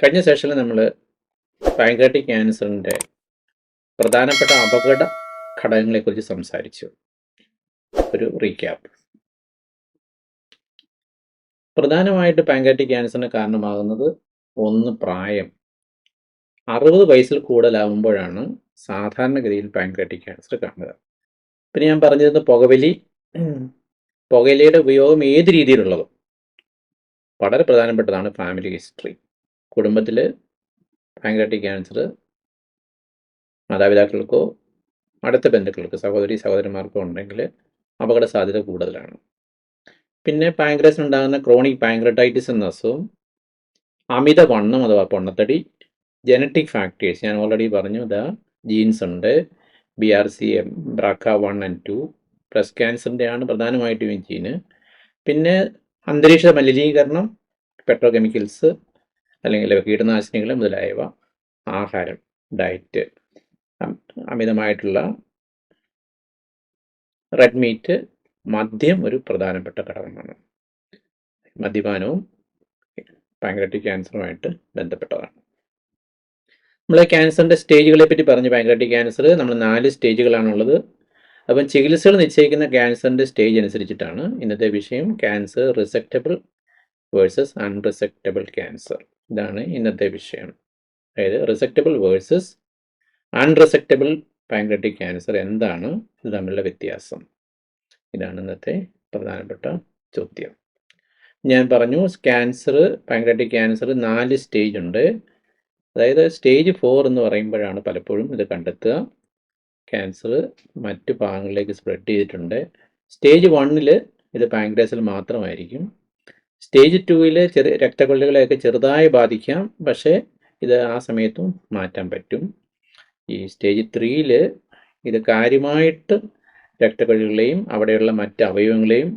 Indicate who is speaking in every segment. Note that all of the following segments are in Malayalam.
Speaker 1: കഴിഞ്ഞ സെഷനിൽ നമ്മൾ പാൻക്രിയാറ്റിക് ക്യാൻസറിന്റെ പ്രധാനപ്പെട്ട അപകട ഘടകങ്ങളെക്കുറിച്ച് സംസാരിച്ചു. ഒരു റീക്യാപ്പ് പ്രധാനമായിട്ട് പാൻക്രിയാറ്റിക് ക്യാൻസറിന് കാരണമാകുന്നത് ഒന്ന് പ്രായം. അറുപത് വയസ്സിൽ കൂടുതലാവുമ്പോഴാണ് സാധാരണഗതിയിൽ പാൻക്രിയാറ്റിക് ക്യാൻസർ കാണുക. പിന്നെ ഞാൻ പറഞ്ഞിരുന്ന പുകവലി. പുകയിലയുടെ ഉപയോഗം ഏത് രീതിയിലുള്ളതും വളരെ പ്രധാനപ്പെട്ടതാണ് ഫാമിലി ഹിസ്റ്ററി കുടുംബത്തിൽ പാൻക്രിയാറ്റിക് ക്യാൻസർ മാതാപിതാക്കൾക്കോ അടുത്ത ബന്ധുക്കൾക്ക് സഹോദരി സഹോദരന്മാർക്കോ ഉണ്ടെങ്കിൽ അപകട സാധ്യത കൂടുതലാണ്. പിന്നെ പാൻക്രിയാസിന് ഉണ്ടാകുന്ന ക്രോണിക് പാങ്ക്രട്ടൈറ്റിസ് എന്ന അസുഖം അമിത വണ്ണം അഥവാ പൊണ്ണത്തടി ജനറ്റിക് ഫാക്ടേഴ്സ് ഞാൻ ഓൾറെഡി പറഞ്ഞു ഇതാ ജീൻസ് ഉണ്ട്. B R C M BRCA one and two breast ക്യാൻസറിന്റെ ആണ് പ്രധാനമായിട്ടും ഈ ജീന് പിന്നെ അന്തരീക്ഷ മലിനീകരണം പെട്രോ കെമിക്കൽസ് അല്ലെങ്കിൽ കീടനാശിനികൾ മുതലായവ ആഹാരം ഡയറ്റ് അമിതമായിട്ടുള്ള റെഡ് മീറ്റ് മദ്യം ഒരു പ്രധാനപ്പെട്ട ഘടകമാണ്. മദ്യപാനവും പാങ്ക്രാറ്റിക് ക്യാൻസറുമായിട്ട് ബന്ധപ്പെട്ടതാണ്. നമ്മൾ ക്യാൻസറിന്റെ സ്റ്റേജുകളെ പറ്റി പറഞ്ഞു. പാങ്ക്രാറ്റിക് ക്യാൻസർ നമ്മൾ നാല് സ്റ്റേജുകളാണുള്ളത്. അപ്പം ചികിത്സകൾ നിശ്ചയിക്കുന്ന ക്യാൻസറിന്റെ സ്റ്റേജ് അനുസരിച്ചിട്ടാണ് ഇന്നത്തെ വിഷയം cancer resectable versus unresectable cancer ഇതാണ് ഇന്നത്തെ വിഷയം. അതായത് റിസെക്റ്റബിൾ വേഴ്സസ് അൺറിസെക്റ്റബിൾ പാങ്ക്രറ്റിക് ക്യാൻസർ എന്താണ്? ഇത് തമ്മിലുള്ള വ്യത്യാസം. ഇതാണ് ഇന്നത്തെ പ്രധാനപ്പെട്ട ചോദ്യം. ഞാൻ പറഞ്ഞു ക്യാൻസർ പാങ്ക്രറ്റിക് ക്യാൻസർ നാല് സ്റ്റേജ് ഉണ്ട്. അതായത് സ്റ്റേജ് ഫോർ എന്ന് പറയുമ്പോഴാണ് പലപ്പോഴും ഇത് കണ്ടെത്തുക. ക്യാൻസർ മറ്റു ഭാഗങ്ങളിലേക്ക് സ്പ്രെഡ് ചെയ്തിട്ടുണ്ട്. സ്റ്റേജ് വണ്ണിൽ ഇത് പാങ്ക്രേസിൽ മാത്രമായിരിക്കും. സ്റ്റേജ് ടൂവിൽ ചെറിയ രക്തക്കൊള്ളികളെയൊക്കെ ചെറുതായി ബാധിക്കാം. പക്ഷേ ഇത് ആ സമയത്തും മാറ്റാൻ പറ്റും. ഈ സ്റ്റേജ് ത്രീയിൽ ഇത് കാര്യമായിട്ട് രക്തക്കൊള്ളികളെയും അവിടെയുള്ള മറ്റ് അവയവങ്ങളെയും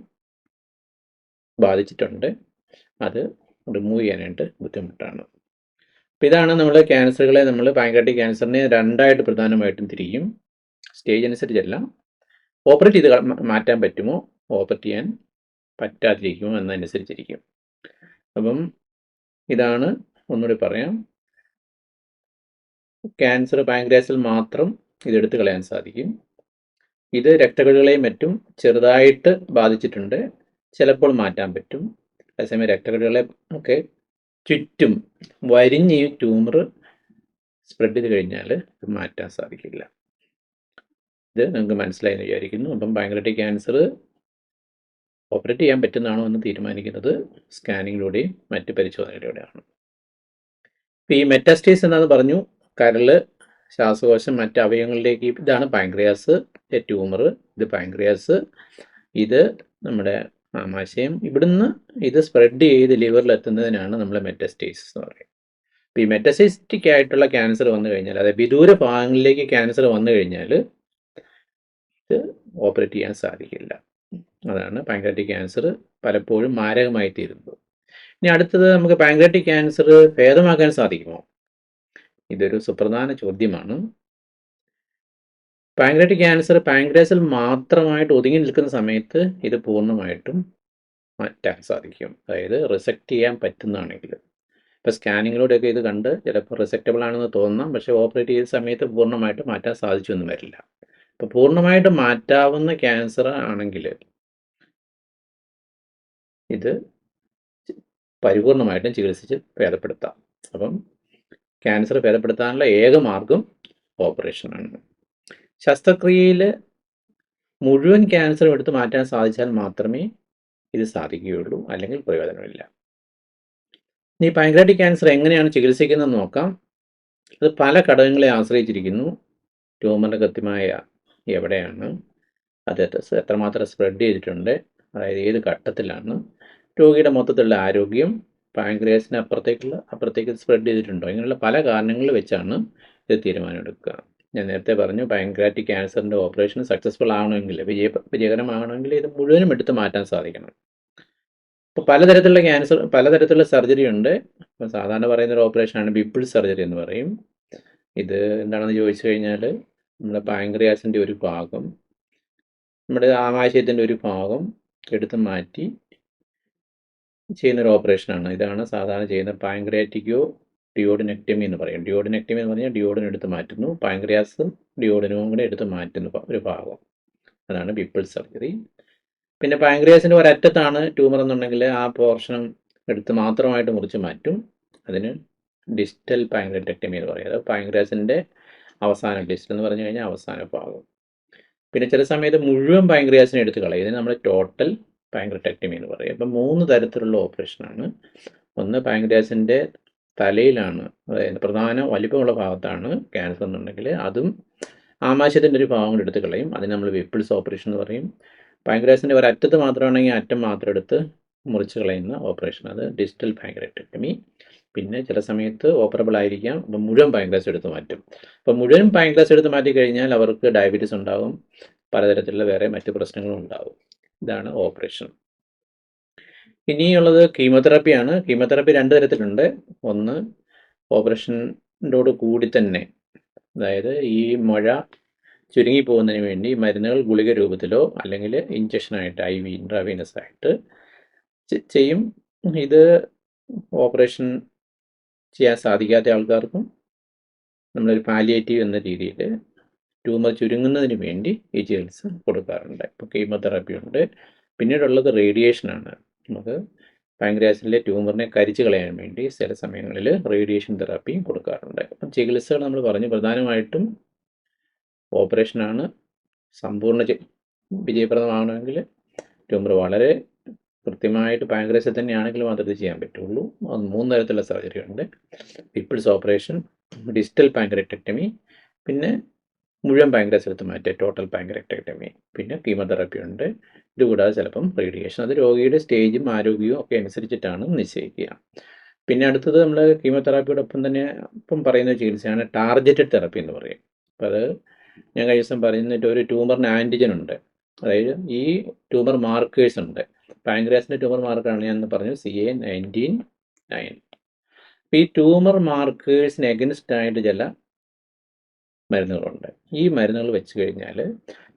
Speaker 1: ബാധിച്ചിട്ടുണ്ട്. അത് റിമൂവ് ചെയ്യാനായിട്ട് ബുദ്ധിമുട്ടാണ്. അപ്പോൾ ഇതാണ് നമ്മൾ ക്യാൻസറുകളെ നമ്മൾ പാങ്കാട്ടിക് ക്യാൻസറിനെ രണ്ടായിട്ട് പ്രധാനമായിട്ടും തിരിക്കും സ്റ്റേജ് അനുസരിച്ചല്ല. ഓപ്പറേറ്റ് ചെയ്ത് മാറ്റാൻ പറ്റുമോ? ഓപ്പറേറ്റ് ചെയ്യാൻ പറ്റാതിരിക്കുമോ എന്നനുസരിച്ചിരിക്കും അപ്പം ഇതാണ് ഒന്നുകൂടി പറയാം. ക്യാൻസർ പാങ്ക്രാസിൽ മാത്രം ഇതെടുത്ത് കളയാൻ സാധിക്കും. ഇത് രക്തകണികളെയും മറ്റും ചെറുതായിട്ട് ബാധിച്ചിട്ടുണ്ട്. ചിലപ്പോൾ മാറ്റാൻ പറ്റും. അതേസമയം രക്തകണികളെ ഒക്കെ ചുറ്റും വരിഞ്ഞ് ഈ ട്യൂമർ സ്പ്രെഡ് ചെയ്ത് കഴിഞ്ഞാൽ മാറ്റാൻ സാധിക്കില്ല. ഇത് നിങ്ങൾക്ക് മനസ്സിലായെന്ന് വിചാരിക്കുന്നു. അപ്പം പാങ്ക്രാറ്റിക് ക്യാൻസർ ഓപ്പറേറ്റ് ചെയ്യാൻ പറ്റുന്നതാണോ എന്ന് തീരുമാനിക്കുന്നത് സ്കാനിങ്ങിലൂടെയും മറ്റ് പരിശോധനയിലൂടെയാണ് ഇപ്പം ഈ മെറ്റാസ്റ്റേസ് എന്നത് പറഞ്ഞു? കരൾ ശ്വാസകോശം മറ്റ് അവയവങ്ങളിലേക്ക് ഇതാണ് പാങ്ക്രിയാസ് ട്യൂമർ ഇത് പാങ്ക്രിയാസ് ഇത് നമ്മുടെ ആമാശയം ഇവിടുന്ന് ഇത് സ്പ്രെഡ് ചെയ്ത് ലിവറിൽ എത്തുന്നതിനാണ് നമ്മൾ മെറ്റസ്റ്റേസിസ് എന്ന് പറയുന്നത്. അപ്പോൾ ഈ മെറ്റസിസ്റ്റിക് ആയിട്ടുള്ള ക്യാൻസർ വന്നു കഴിഞ്ഞാൽ അതായത് വിദൂര ഭാഗങ്ങളിലേക്ക് ക്യാൻസർ വന്നു കഴിഞ്ഞാൽ ഇത് ഓപ്പറേറ്റ് ചെയ്യാൻ സാധിക്കില്ല. അതാണ് പാങ്ക്രാറ്റിക് ക്യാൻസർ പലപ്പോഴും മാരകമായി തീരുന്നത് ഇനി അടുത്തത് നമുക്ക് പാങ്ക്രാറ്റിക് ക്യാൻസർ ഭേദമാക്കാൻ സാധിക്കുമോ? ഇതൊരു സുപ്രധാന ചോദ്യമാണ്. പാങ്ക്രാറ്റിക് ക്യാൻസർ പാങ്ക്രാസിൽ മാത്രമായിട്ട് ഒതുങ്ങി നിൽക്കുന്ന സമയത്ത് ഇത് പൂർണമായിട്ടും മാറ്റാൻ സാധിക്കും. അതായത് റിസെക്റ്റ് ചെയ്യാൻ പറ്റുന്നതാണെങ്കിൽ. ഇപ്പോൾ സ്കാനിങ്ങിലൂടെയൊക്കെ ഇത് കണ്ട് ചിലപ്പോൾ റിസെക്റ്റബിൾ ആണെന്ന് തോന്നാം. പക്ഷേ ഓപ്പറേറ്റ് ചെയ്ത സമയത്ത് പൂർണമായിട്ട് മാറ്റാൻ സാധിച്ചൊന്നും വരില്ല. അപ്പോൾ പൂർണമായിട്ട് മാറ്റാവുന്ന ക്യാൻസർ ആണെങ്കിൽ ഇത് പരിപൂർണമായിട്ടും ചികിത്സിച്ച് ഭേദപ്പെടുത്താം. അപ്പം ക്യാൻസർ ഭേദപ്പെടുത്താനുള്ള ഏക മാർഗം ഓപ്പറേഷനാണ് ശസ്ത്രക്രിയയിൽ മുഴുവൻ ക്യാൻസറും എടുത്ത് മാറ്റാൻ സാധിച്ചാൽ മാത്രമേ ഇത് സാധിക്കുകയുള്ളൂ അല്ലെങ്കിൽ പ്രയോജനമില്ല. ഇനി പാങ്ക്രാറ്റിക് ക്യാൻസർ എങ്ങനെയാണ് ചികിത്സിക്കുന്നതെന്ന് നോക്കാം. അത് പല ഘടകങ്ങളെ ആശ്രയിച്ചിരിക്കുന്നു. ട്യൂമറിന്റെ കൃത്യമായ എവിടെയാണ്? അത് എത്രമാത്രം സ്പ്രെഡ് ചെയ്തിട്ടുണ്ട്? അതായത് ഏത് ഘട്ടത്തിലാണ് രോഗിയുടെ മൊത്തത്തിലുള്ള ആരോഗ്യം പാങ്ക്രിയാസിന് അപ്പുറത്തേക്കുള്ള അപ്പുറത്തേക്ക് സ്പ്രെഡ് ചെയ്തിട്ടുണ്ടോ? ഇങ്ങനെയുള്ള പല കാരണങ്ങൾ വെച്ചാണ് ഇത് തീരുമാനമെടുക്കുക. ഞാൻ നേരത്തെ പറഞ്ഞു പാങ്ക്രാറ്റിക് ക്യാൻസറിന്റെ ഓപ്പറേഷൻ സക്സസ്ഫുൾ ആവണമെങ്കിൽ വിജയ വിജയകരമാകണമെങ്കിൽ ഇത് മുഴുവനും എടുത്ത് മാറ്റാൻ സാധിക്കണം. ഇപ്പോൾ പലതരത്തിലുള്ള ക്യാൻസർ പലതരത്തിലുള്ള സർജറി ഉണ്ട്. ഇപ്പോൾ സാധാരണ പറയുന്ന ഒരു ഓപ്പറേഷനാണ് ബിപ്പിൾ സർജറി എന്ന് പറയും. ഇത് എന്താണെന്ന് ചോദിച്ചു കഴിഞ്ഞാൽ നമ്മുടെ പാങ്ക്രിയാസിന്റെ ഒരു ഭാഗം നമ്മുടെ ആമാശയത്തിന്റെ ഒരു ഭാഗം എടുത്ത് മാറ്റി ചെയ്യുന്ന ഒരു ഓപ്പറേഷനാണ്. ഇതാണ് സാധാരണ ചെയ്യുന്ന പാങ്ക്രിയാറ്റിക്കോ ഡിയോഡിനെക്ടമി എന്ന് പറയും. ഡിയോഡിനെക്ടമി എന്ന് പറഞ്ഞാൽ ഡിയോഡിൻ എടുത്ത് മാറ്റുന്നു. പാങ്ക്രിയാസും ഡിയോഡിനും കൂടെ എടുത്ത് മാറ്റുന്ന ഒരു ഭാഗം. അതാണ് പിപ്പിൾ സർജറി പിന്നെ പാങ്ക്രിയാസിന്റെ ഒരറ്റത്താണ് ട്യൂമർ എന്നുണ്ടെങ്കിൽ ആ പോർഷൻ എടുത്ത് മാത്രമായിട്ട് മുറിച്ച് മാറ്റും. അതിന് ഡിജിറ്റൽ പാങ്ക്രിയറ്റക്ടമി എന്ന് പറയും. അത് പാങ്ക്രിയാസിന്റെ അവസാന ഡിസ്റ്റൽ എന്ന് പറഞ്ഞു കഴിഞ്ഞാൽ അവസാന ഭാഗം. പിന്നെ ചില സമയത്ത് മുഴുവൻ പാങ്ക്രിയാസിനെ എടുത്ത് കളയും. ഇതിന് നമ്മൾ ടോട്ടൽ പാങ്ക്രിയറ്റക്ടമി എന്ന് പറയും. അപ്പം മൂന്ന് തരത്തിലുള്ള ഓപ്പറേഷനാണ് ഒന്ന് പാങ്ക്രിയാസിന്റെ തലയിലാണ് അതായത് പ്രധാന വലിപ്പമുള്ള ഭാഗത്താണ് ക്യാൻസർ എന്നുണ്ടെങ്കിൽ അതും ആമാശയത്തിന്റെ ഒരു ഭാഗം കൂടി എടുത്ത് കളയും. അതിന് നമ്മൾ വിപ്പിൾസ് ഓപ്പറേഷൻ എന്ന് പറയും. പാങ്ക്രിയാസിന്റെ ഒരറ്റത്ത് മാത്രമാണെങ്കിൽ അറ്റം മാത്രം എടുത്ത് മുറിച്ച് കളയുന്ന ഓപ്പറേഷൻ അത് ഡിജിറ്റൽ പാങ്ക്രൈറ്റക്ടമി പിന്നെ ചില സമയത്ത് ഓപ്പറബിൾ ആയിരിക്കാം. അപ്പം മുഴുവൻ പാങ്ക്രാസ് എടുത്ത് മാറ്റും. അപ്പം മുഴുവൻ പാങ്ക്രാസ് എടുത്ത് മാറ്റി കഴിഞ്ഞാൽ അവർക്ക് ഡയബറ്റീസ് ഉണ്ടാകും. പലതരത്തിലുള്ള വേറെ മറ്റ് പ്രശ്നങ്ങളും ഉണ്ടാകും. ഇതാണ് ഓപ്പറേഷൻ. ഇനിയുള്ളത് കീമോതെറാപ്പിയാണ്. കീമോതെറാപ്പി രണ്ട് തരത്തിലുണ്ട്. ഒന്ന് ഓപ്പറേഷനോട് കൂടി തന്നെ. അതായത് ഈ മുഴ ചുരുങ്ങി പോകുന്നതിന് വേണ്ടി മരുന്നുകൾ ഗുളിക രൂപത്തിലോ അല്ലെങ്കിൽ ഇഞ്ചക്ഷനായിട്ട് ഐ വി ഇൻട്രാവീനസ് ആയിട്ട് ചെയ്യും. ഇത് ഓപ്പറേഷൻ ചെയ്യാൻ സാധിക്കാത്ത ആൾക്കാർക്കും നമ്മളൊരു പാലിയേറ്റീവ് എന്ന രീതിയിൽ ട്യൂമർ ചുരുങ്ങുന്നതിന് വേണ്ടി ഈ ചികിത്സ കൊടുക്കാറുണ്ട്. ഇപ്പോൾ കീമോതെറാപ്പി ഉണ്ട്. പിന്നീടുള്ളത് റേഡിയേഷനാണ് നമുക്ക് പാങ്ക്രിയാസിലെ ട്യൂമറിനെ കരിച്ചു കളയാൻ വേണ്ടി ചില സമയങ്ങളിൽ റേഡിയേഷൻ തെറാപ്പിയും കൊടുക്കാറുണ്ട്. അപ്പം ചികിത്സകൾ നമ്മൾ പറഞ്ഞു പ്രധാനമായിട്ടും ഓപ്പറേഷനാണ് സമ്പൂർണ വിജയപ്രദമാകണമെങ്കിൽ ട്യൂമർ വളരെ കൃത്യമായിട്ട് പാങ്ക്രിയാസിൽ തന്നെയാണെങ്കിൽ മാത്രമേ ഇത് ചെയ്യാൻ പറ്റുള്ളൂ. മൂന്ന് തരത്തിലുള്ള സർജറി ഉണ്ട്. പിപ്പിൾസ് ഓപ്പറേഷൻ ഡിജിറ്റൽ പാങ്ക്രക്ടക്ടമി പിന്നെ മുഴുവൻ പാങ്ക്രിയാസ് എടുത്ത് മാറ്റുക ടോട്ടൽ പാങ്ക്രക്ടക്ടമി പിന്നെ കീമോതെറാപ്പി ഉണ്ട്. ഇതുകൂടാതെ ചിലപ്പം റേഡിയേഷൻ അത് രോഗിയുടെ സ്റ്റേജും ആരോഗ്യവും ഒക്കെ അനുസരിച്ചിട്ടാണ് നിശ്ചയിക്കുക. പിന്നെ അടുത്തത് നമ്മൾ കീമോതെറാപ്പിയോടൊപ്പം തന്നെ ഇപ്പം പറയുന്ന ചികിത്സയാണ് ടാർഗറ്റഡ് തെറപ്പി എന്ന് പറയും. അപ്പോൾ അത് ഞാൻ കഴിഞ്ഞ ദിവസം പറഞ്ഞിട്ട് ഒരു ട്യൂമറിന് ആന്റിജൻ ഉണ്ട്. അതായത് ഈ ട്യൂമർ മാർക്കേഴ്സ് ഉണ്ട്. പാങ്ക്രിയാസിന്റെ ട്യൂമർ മാർക്കാണ് ഞാൻ പറഞ്ഞു സി എ നയന്റീൻ നയൻ ഈ ട്യൂമർ മാർക്കേഴ്സിന് എഗൻസ്റ്റ് ആയിട്ട് ചില മരുന്നുകളുണ്ട്. ഈ മരുന്നുകൾ വെച്ച് കഴിഞ്ഞാൽ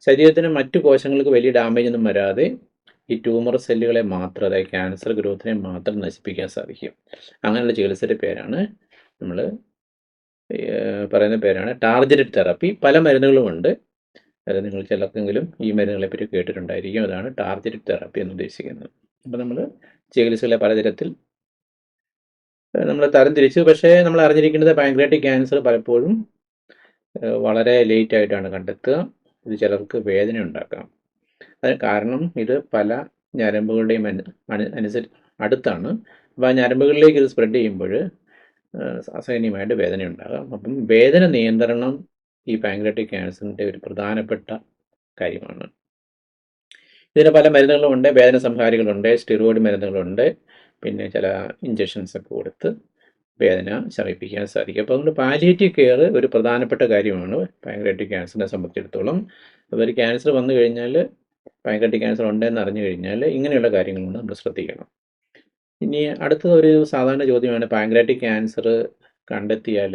Speaker 1: ശരീരത്തിന് മറ്റു കോശങ്ങൾക്ക് വലിയ ഡാമേജ് ഒന്നും വരാതെ ഈ ട്യൂമർ സെല്ലുകളെ മാത്രം അതായത് ക്യാൻസർ ഗ്രോത്തിനെ മാത്രം നശിപ്പിക്കാൻ സാധിക്കും. അങ്ങനെയുള്ള ചികിത്സയുടെ പേരാണ് നമ്മൾ പറയുന്ന പേരാണ് ടാർജറ്റഡ് തെറാപ്പി പല മരുന്നുകളുമുണ്ട് അത് നിങ്ങൾ ചിലർക്കെങ്കിലും ഈ മരുന്നുകളെ പറ്റി കേട്ടിട്ടുണ്ടായിരിക്കും. അതാണ് ടാർജറ്റഡ് തെറാപ്പി എന്ന് ഉദ്ദേശിക്കുന്നത്. അപ്പോൾ നമ്മൾ ചികിത്സകളെ പലതരത്തിൽ നമ്മൾ തരംതിരിച്ചു. പക്ഷേ നമ്മൾ അറിഞ്ഞിരിക്കേണ്ടത് പാങ്ക്രിയാറ്റിക് ക്യാൻസർ പലപ്പോഴും വളരെ ലേറ്റ് ആയിട്ടാണ് കണ്ടെത്തുക. ഇത് ചിലർക്ക് വേദന ഉണ്ടാക്കാം. അതിന് കാരണം ഇത് പല ഞരമ്പുകളുടെയും അനു അനു- അനുസരി അടുത്താണ്. അപ്പോൾ ആ ഞരമ്പുകളിലേക്ക് ഇത് സ്പ്രെഡ് ചെയ്യുമ്പോൾ അസഹനീയമായിട്ട് വേദന ഉണ്ടാകാം. അപ്പം വേദന നിയന്ത്രണം ഈ പാങ്ക്രാറ്റിക് ക്യാൻസറിന്റെ ഒരു പ്രധാനപ്പെട്ട കാര്യമാണ്. ഇതിന് പല മരുന്നുകളുമുണ്ട് വേദന സംഹാരികളുണ്ട് സ്റ്റിറോയിഡ് മരുന്നുകളുണ്ട്. പിന്നെ ചില ഇഞ്ചക്ഷൻസ് ഒക്കെ കൊടുത്ത് വേദന ശമിപ്പിക്കാൻ സാധിക്കും. അപ്പോൾ അതുകൊണ്ട് പാലിയേറ്റീവ് കെയർ ഒരു പ്രധാനപ്പെട്ട കാര്യമാണ്. പാങ്ക്രിയാറ്റിക് ക്യാൻസറിനെ സംബന്ധിച്ചിടത്തോളം. ഒരു ക്യാൻസർ വന്നു കഴിഞ്ഞാൽ പാങ്ക്രിയാറ്റിക് ക്യാൻസർ ഉണ്ടെന്ന് അറിഞ്ഞു കഴിഞ്ഞാൽ ഇങ്ങനെയുള്ള കാര്യങ്ങളുണ്ട് നമ്മൾ ശ്രദ്ധിക്കണം. ഇനി അടുത്തത് ഒരു സാധാരണ ചോദ്യമാണ്. പാങ്ക്രിയാറ്റിക് ക്യാൻസർ കണ്ടെത്തിയാൽ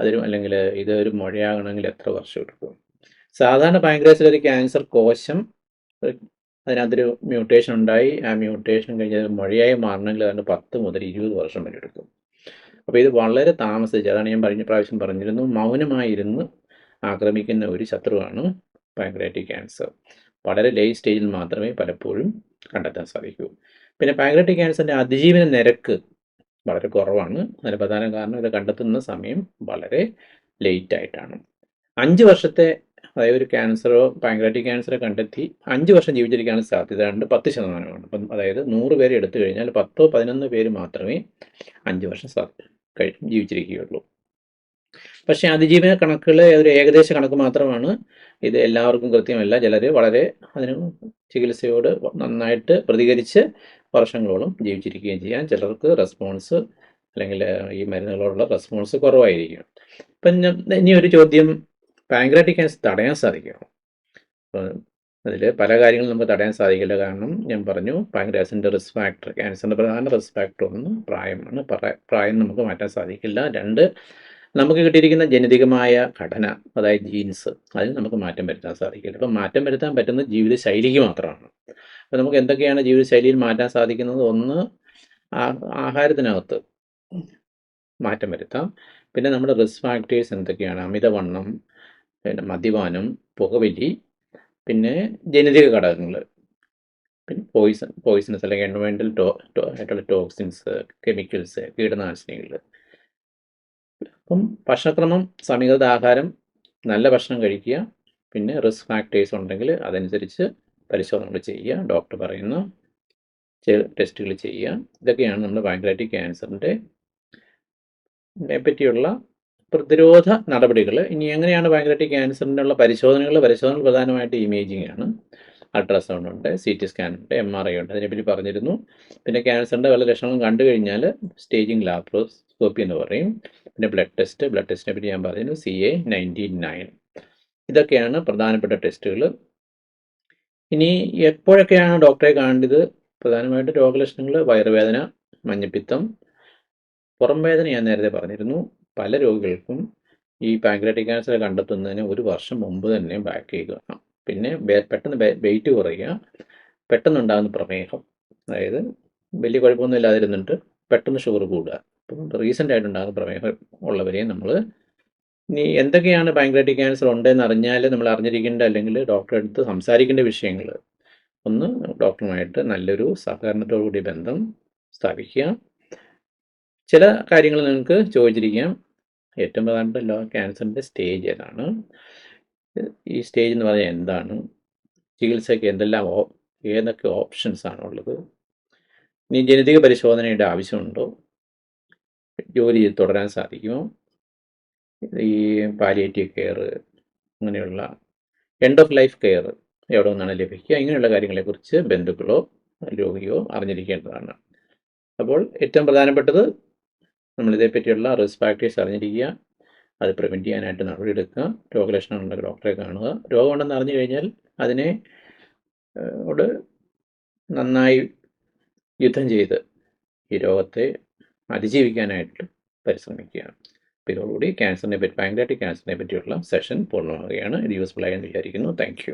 Speaker 1: അതിന് അല്ലെങ്കിൽ ഇത് ഒരു മുഴയാകണമെങ്കിൽ എത്ര വർഷം എടുക്കും? സാധാരണ പാങ്ക്രിയാസിൽ ഒരു ക്യാൻസർ കോശം അതിനകത്തൊരു മ്യൂട്ടേഷൻ ഉണ്ടായി. ആ മ്യൂട്ടേഷൻ കഴിഞ്ഞ് മുഴയായി മാറണമെങ്കിൽ അതിന് പത്ത് മുതൽ ഇരുപത് വർഷം വരെ എടുക്കും. അപ്പോൾ ഇത് വളരെ താമസിച്ച് അതാണ് ഞാൻ കഴിഞ്ഞ പ്രാവശ്യം പറഞ്ഞിരുന്നു മൗനമായിരുന്ന് ആക്രമിക്കുന്ന ഒരു ശത്രുവാണ് പാങ്ക്രാറ്റിക് ക്യാൻസർ വളരെ ലേറ്റ് സ്റ്റേജിൽ മാത്രമേ പലപ്പോഴും കണ്ടെത്താൻ സാധിക്കൂ. പിന്നെ പാങ്ക്രാറ്റിക് ക്യാൻസറിന്റെ അതിജീവന നിരക്ക് വളരെ കുറവാണ്. അതിന് പ്രധാന കാരണം ഇത് കണ്ടെത്തുന്ന സമയം വളരെ ലേറ്റ് ആയിട്ടാണ്. അഞ്ച് വർഷത്തെ അതായത് ഒരു ക്യാൻസറോ പാങ്ക്രാറ്റിക് ക്യാൻസറോ കണ്ടെത്തി അഞ്ച് വർഷം ജീവിച്ചിരിക്കാനുള്ള സാധ്യത ഉണ്ട് പത്ത് ശതമാനമാണ്. അപ്പം അതായത് നൂറ് പേര് എടുത്തു കഴിഞ്ഞാൽ പത്തോ പതിനൊന്നോ പേര് മാത്രമേ അഞ്ച് വർഷം സാ- കഴി ജീവിച്ചിരിക്കുകയുള്ളൂ. പക്ഷേ അതിജീവന കണക്കുകൾ ഒരു ഏകദേശ കണക്ക് മാത്രമാണ്. ഇത് എല്ലാവർക്കും കൃത്യമല്ല. ചിലർ വളരെ അതിന് ചികിത്സയോട് നന്നായിട്ട് പ്രതികരിച്ച് വർഷങ്ങളോളം ജീവിച്ചിരിക്കുകയും ചെയ്യാം. ചിലർക്ക് റെസ്പോൺസ് അല്ലെങ്കിൽ ഈ മരുന്നുകളോടുള്ള റെസ്പോൺസ് കുറവായിരിക്കും. ഇപ്പം ഇനി ഒരു ചോദ്യം. പാങ്ക്രാറ്റിക് ക്യാൻസർ തടയാൻ സാധിക്കുമോ? അതിൽ പല കാര്യങ്ങളും നമുക്ക് തടയാൻ സാധിക്കില്ല. കാരണം ഞാൻ പറഞ്ഞു പാങ്ക്രാസിന്റെ റിസ്ക് ഫാക്ടർ ക്യാൻസറിന്റെ പ്രധാന റിസ്ക് ഫാക്ടർ ഒന്ന് പ്രായമാണ്. പ്രായം നമുക്ക് മാറ്റാൻ സാധിക്കില്ല. രണ്ട് നമുക്ക് കിട്ടിയിരിക്കുന്ന ജനിതകമായ ഘടന അതായത് ജീൻസ് അതിൽ നമുക്ക് മാറ്റം വരുത്താൻ സാധിക്കില്ല. അപ്പം മാറ്റം വരുത്താൻ പറ്റുന്ന ജീവിതശൈലിക്ക് മാത്രമാണ്. അപ്പോൾ നമുക്ക് എന്തൊക്കെയാണ് ജീവിതശൈലിയിൽ മാറ്റാൻ സാധിക്കുന്നത്? ഒന്ന് ആഹാരത്തിനകത്ത് മാറ്റം വരുത്താം. പിന്നെ നമ്മുടെ റിസ്ക് ഫാക്ടേഴ്സ് എന്തൊക്കെയാണ്? അമിതവണ്ണം പിന്നെ മദ്യപാനം പുകവലി പിന്നെ ജനിതക ഘടകങ്ങൾ പിന്നെ പോയിസൺ പോയിസണസ് അല്ലെങ്കിൽ എൻവയൺമെന്റൽ ആയിട്ടുള്ള ടോക്സിൻസ് കെമിക്കൽസ് കീടനാശിനികൾ അപ്പം ഭക്ഷണക്രമം സമീകൃത ആഹാരം നല്ല ഭക്ഷണം കഴിക്കുക പിന്നെ റിസ്ക് ഫാക്ടേഴ്സ് ഉണ്ടെങ്കിൽ അതനുസരിച്ച് പരിശോധനകൾ ചെയ്യുക ഡോക്ടർ പറയുന്ന ടെസ്റ്റുകൾ ചെയ്യുക. ഇതൊക്കെയാണ് നമ്മൾ പാങ്ക്രാറ്റിക് ക്യാൻസറിന്റെ പറ്റിയുള്ള പ്രതിരോധ നടപടികൾ ഇനി എങ്ങനെയാണ് പാങ്ക്രാറ്റിക് ക്യാൻസറിനുള്ള പരിശോധനകൾ പരിശോധനകൾ പ്രധാനമായിട്ട് ഇമേജിംഗ് ആണ്. അൾട്രാസൗണ്ട് ഉണ്ട് സി ടി സ്കാൻ ഉണ്ട് എം ആർ ഐ ഉണ്ട്. അതിനെപ്പറ്റി പറഞ്ഞിരുന്നു. പിന്നെ ക്യാൻസറിന്റെ വല്ല ലക്ഷണങ്ങളും കണ്ടു കഴിഞ്ഞാൽ സ്റ്റേജിങ് ലാപ്രോസ്കോപ്പി എന്ന് പറയും. പിന്നെ ബ്ലഡ് ടെസ്റ്റ് ബ്ലഡ് ടെസ്റ്റിനെ പറ്റി ഞാൻ പറഞ്ഞു സി എ നയന്റി നയൻ ഇതൊക്കെയാണ് പ്രധാനപ്പെട്ട ടെസ്റ്റുകൾ ഇനി എപ്പോഴൊക്കെയാണ് ഡോക്ടറെ കാണേണ്ടത്? പ്രധാനമായിട്ട് രോഗലക്ഷണങ്ങൾ വയറുവേദന മഞ്ഞപ്പിത്തം. പുറം വേദന ഞാൻ നേരത്തെ പറഞ്ഞിരുന്നു. പല രോഗികൾക്കും ഈ പാങ്ക്രാറ്റിക് ക്യാൻസർ കണ്ടെത്തുന്നതിന് ഒരു വർഷം മുമ്പ് തന്നെ ബാക്ക് ചെയ്യുക. പിന്നെ പെട്ടെന്ന് വെയിറ്റ് കുറയുക. പെട്ടെന്നുണ്ടാകുന്ന പ്രമേഹം. അതായത് വലിയ കുഴപ്പമൊന്നും ഇല്ലാതിരുന്നിട്ട് പെട്ടെന്ന് ഷുഗർ കൂടുക. അപ്പം റീസെന്റ് ആയിട്ടുണ്ടാകുന്ന പ്രമേഹം ഉള്ളവരെയും നമ്മൾ ഇനി എന്തൊക്കെയാണ് പാങ്ക്രാറ്റിക് ക്യാൻസർ ഉണ്ടെന്ന് അറിഞ്ഞാൽ നമ്മൾ അറിഞ്ഞിരിക്കേണ്ട അല്ലെങ്കിൽ ഡോക്ടറെ അടുത്ത് സംസാരിക്കേണ്ട വിഷയങ്ങൾ ഒന്ന് ഡോക്ടറുമായിട്ട് നല്ലൊരു സഹകരണത്തോടു കൂടി ബന്ധം സ്ഥാപിക്കുക. ചില കാര്യങ്ങൾ നിങ്ങൾക്ക് ചോദിച്ചിരിക്കാം. ഏറ്റവും പ്രധാനപ്പെട്ട ലോ ക്യാൻസറിന്റെ സ്റ്റേജ് ഏതാണ്? ഈ സ്റ്റേജ് എന്ന് പറഞ്ഞാൽ എന്താണ്? ചികിത്സയ്ക്ക് എന്തെല്ലാം ഓ ഏതൊക്കെ ഓപ്ഷൻസ് ആണുള്ളത് ഇനി ജനിതക പരിശോധനയുടെ ആവശ്യമുണ്ടോ? ജോലി തുടരാൻ സാധിക്കുമോ? ഈ പാലിയേറ്റീവ് കെയർ അങ്ങനെയുള്ള എൻഡ് ഓഫ് ലൈഫ് കെയർ എവിടെ നിന്നാണ് ലഭിക്കുക? ഇങ്ങനെയുള്ള കാര്യങ്ങളെക്കുറിച്ച് ബന്ധുക്കളോ രോഗിയോ അറിഞ്ഞിരിക്കേണ്ടതാണ്. അപ്പോൾ ഏറ്റവും പ്രധാനപ്പെട്ടത് നമ്മൾ ഇതേപ്പറ്റിയുള്ള റിസ്ക് ഫാക്ടേഴ്സ് അറിഞ്ഞിരിക്കുക. അത് പ്രിവെന്റ് ചെയ്യാനായിട്ട് നടപടിയെടുക്കുക. രോഗലക്ഷണമുള്ള ഡോക്ടറെ കാണുക. രോഗമുണ്ടെന്ന് അറിഞ്ഞു കഴിഞ്ഞാൽ അതിനെ ഓട് നന്നായി യുദ്ധം ചെയ്ത് ഈ രോഗത്തെ അതിജീവിക്കാനായിട്ട് പരിശ്രമിക്കുക. അപ്പോൾ ഇതോടുകൂടി ക്യാൻസറിനെ പറ്റി പാങ്ക്രാറ്റിക് ക്യാൻസറിനെ പറ്റിയുള്ള സെഷൻ പൂർണമാവുകയാണ്. ഇത് യൂസ്ഫുൾ ആയെന്ന് വിചാരിക്കുന്നു. താങ്ക്